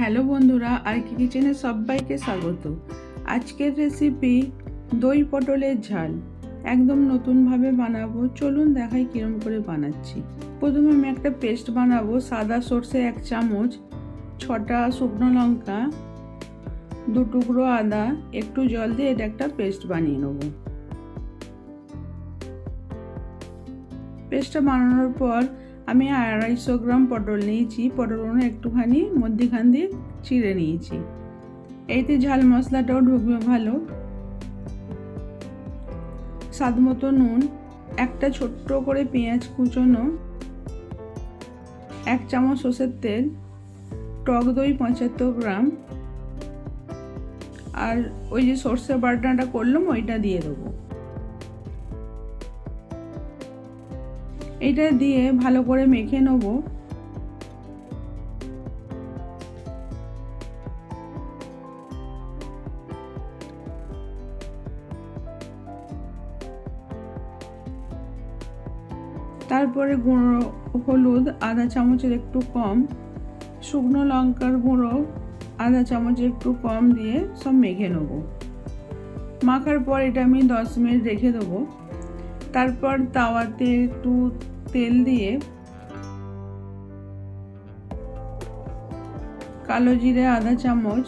Hello বন্ধুরা আর কি কিচেনে সবাইকে স্বাগত। আজকের রেসিপি দই পটলের ঝাল। একদম নতুনভাবে বানাবো। চলুন দেখাই কিরম করে বানাচ্ছি। প্রথমে আমি একটা পেস্ট বানাবো, সাদা সর্ষে এক চামচ, ছটা শুকনো লঙ্কা, দু টুকরো আদা, একটু জল দিয়ে এটা একটা পেস্ট বানিয়ে নেব। পেস্টটা বানানোর পর আমি আড়াইশো গ্রাম পটল নিয়েছি, পটলগুলো একটুখানি মধ্যিখান দিয়ে চিড়ে নিয়েছি। এইতে ঝাল মশলাটাও ঢুকবে ভালো। স্বাদ মতো নুন, একটা ছোট্ট করে পেঁয়াজ কুচোনো, এক চামচ সর্ষের তেল, টক দই পঁচাত্তর গ্রাম, আর ওই যে সর্ষে বাটনাটা করলাম, ওইটা দিয়ে দেবো। এটা দিয়ে ভালো করে মেখে নেব। তারপরে গুঁড়ো হলুদ, আধা চামচের একটু কম, শুকনো লঙ্কার গুঁড়ো, আধা চামচের একটু কম দিয়ে সব মেখে নেব। মাখার পর এটা আমি দশ মিনিট রেখে দেবো। তারপর তাওয়াতে একটু তেল দিয়ে কালো জিরে আধা চামচ,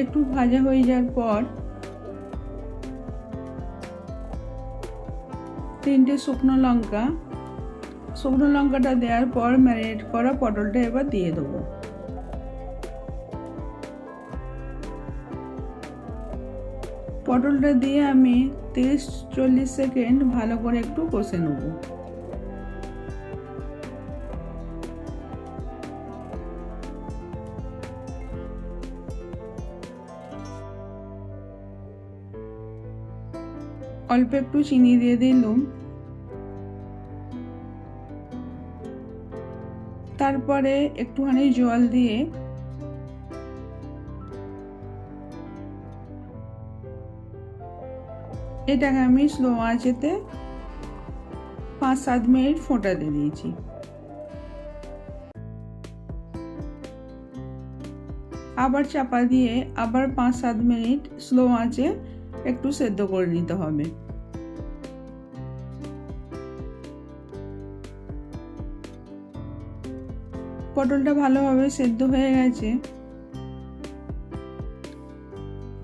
একটু ভাজা হয়ে যাওয়ার পর তিনটে শুকনো লঙ্কা, শুকনো লঙ্কাটা দেওয়ার পর ম্যারিনেট করা পটলটা এবার দিয়ে দেবো। পটলটা দিয়ে আমি তিরিশ চল্লিশ সেকেন্ড ভালো করে একটু কষে নেব। অল্প একটু চিনি দিয়ে দিলাম। তারপরে একটুখানি জল দিয়ে এটাকে আমি স্লো আঁচেতে পাঁচ, সাত মিনিট ফোটাতে দিয়েছি। আবার চাপা দিয়ে আবার পাঁচ, সাত মিনিট স্লো আঁচে একটু সেদ্ধ করে নিতে হবে। পটলটা ভালোভাবে সেদ্ধ হয়ে গেছে।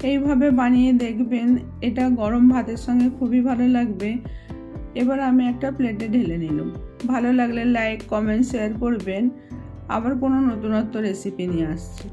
এইভাবে বানিয়ে দেখবেন, এটা গরম ভাতের সঙ্গে খুবই ভালো লাগবে। এবার আমি একটা প্লেটে ঢেলে নিলাম। ভালো লাগলে লাইক কমেন্ট শেয়ার করবেন। আবার কোনো নতুনত্ব রেসিপি নিয়ে আসছি।